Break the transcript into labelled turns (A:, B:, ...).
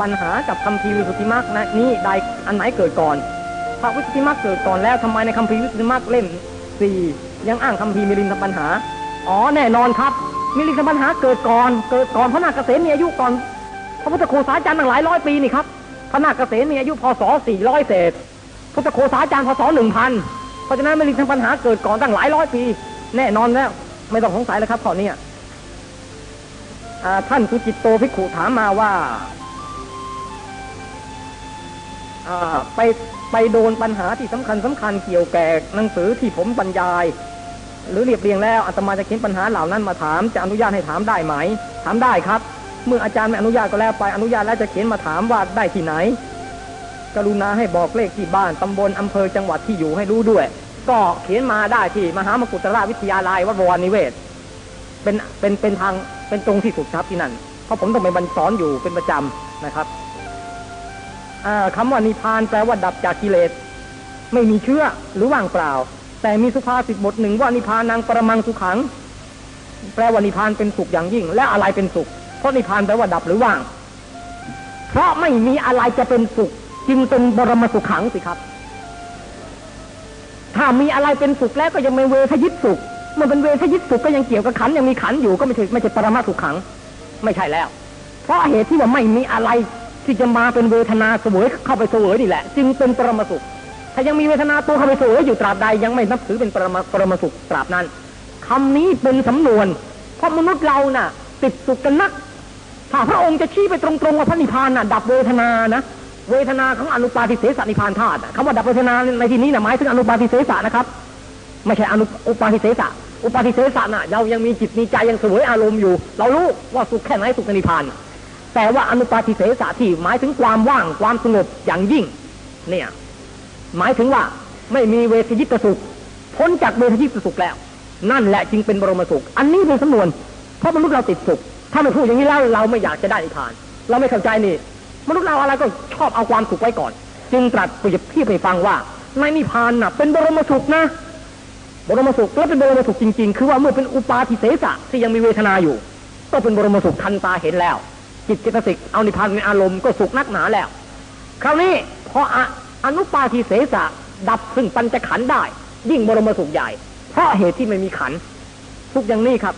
A: ปัญหากับคำพีร์วิสุทธิมรรคนะนี่ใดอันไหนเกิดก่อนพระวิสุทธิมรรคเกิดก่อนแล้วทำไมในคำพีร์วิสุทธิมรรคเล่มสี่ยังอ้างคำพีมิลินทปัญหา อ๋อแน่นอนครับ มิลินทปัญหาเกิดก่อน เกิดก่อนพระนาคเกษมมีอายุก่อน พระพุทธโฆษาจารย์ตั้งหลายร้อยปีนี่ครับพระนาคเกษมมีอายุพศ400เศษพุทธโฆษาจารย์พศ1000เพราะฉะนั้นมิลินทปัญหาเกิดก่อนตั้งหลายร้อยปี แน่นอนแล้วไม่ต้องสงสัยเลยครับข้อนี้ท่านสุจิตโตภิกขุถามมาว่า ไปไปโดนปัญหาที่สำคัญสำคัญเกี่ยวแก่หนังสือที่ผมบรรยาย หรือเรียบเรียงแล้วอาตมาจะเขียนปัญหาเหล่านั้นมาถามจะอนุญาตให้ถามได้ไหม ถามได้ครับ เมื่ออาจารย์ไม่อนุญาตก็แล้วไปอนุญาตแล้วจะเขียนมาถามว่าได้ที่ไหน กรุณาให้บอกเลขที่บ้านตำบลอำเภอจังหวัดที่อยู่ให้รู้ด้วย ก็เขียนมาได้ที่มหามกุฏราชวิทยาลัยวัดวรนิเวศ เป็นเป็นเป็นทางเป็นตรงที่สุดครับที่นั่นเพราะผมต้องไปบรรสอนอยู่เป็นประจำนะครับ อ่าคำว่านิพานแปลว่าดับจากกิเลส ไม่มีเชื่อหรือว่างเปล่า แต่มีสุภาษิตบทหนึ่งว่านิพานังปรมังสุขัง แปลว่านิพานเป็นสุขอย่างยิ่ง และอะไรเป็นสุข เพราะนิพานแปลว่าดับหรือว่าง เพราะไม่มีอะไรจะเป็นสุข จึงเป็นบรมสุขังสิครับ ถ้ามีอะไรเป็นสุขแล้วก็ยังเป็นเวทยิตสุขมื่อเป็นเวทยิตสุขก็ยังเกี่ยวกับขันยังมีขันอยู่ก็ไม่ใช่ไม่ใช่ปรมาสุขขัง ไม่ใช่แล้ว เพราะเหตุที่ว่าไม่มีอะไร ที่จะมาเป็นเวทนาเสวยเข้าไปเสวยนี่แหละ จึงเป็นปรมาสุข ถ้ายังมีเวทนาตัวเข้าไปเสวยอยู่ตราบใดยังไม่นับถือเป็นปรมาปรมาสุขตราบนั้นคำนี้เป็นสำนวน เพราะมนุษย์เราน่ะ ติดสุขกันนัก ถ้าพระองค์จะชี้ไปตรงๆว่าพระนิพพานน่ะ ดับเวทนานะเวทนาของอนุปาทิเสสนิพพานธาตุคำว่าดับเวทนาในที่นี้นะหมายถึงอนุปาทิเสสนะครับ ไม่ใช่อนุอุปาทิเสสะอุปาทิเสสะน่ะเรายังมีจิตมีใจยังสวยอารมณ์อยู่ เรารู้ว่าสุขแค่ไหนสุขนิพพาน แต่ว่าอนุปาทิเสสะที่หมายถึงความว่างความสงบอย่างยิ่ง เนี่ย หมายถึงว่าไม่มีเวทยิตสุข พ้นจากเวทยิตสุขแล้ว นั่นแหละจึงเป็นบรมสุข อันนี้เป็นสำนวน เพราะมนุษย์เราติดสุข ถ้าไม่พูดอย่างนี้แล้วเราไม่อยากจะได้นิพพาน เราไม่เข้าใจนี่ มนุษย์เราอะไรก็ชอบเอาความสุขไว้ก่อน จึงตรัสเปรียบเทียบให้ฟังว่าในนิพพานน่ะเป็นบรมสุขนะบรมสุขและเป็นบรมสุขจริง ๆ คือว่าเมื่อเป็นอุปาทิเสสะที่ยังมีเวทนาอยู่ ก็เป็นบรมสุขทันตาเห็นแล้ว จิตเจตสิกเอานิพพานเป็นอารมณ์ก็สุขนักหนาแล้ว คราวนี้พออะอนุปาทิเสสะดับซึ่งปัญจขันธ์ได้ ยิ่งบรมสุขใหญ่ เพราะเหตุที่ไม่มีขันทุกอย่างนี้ครับ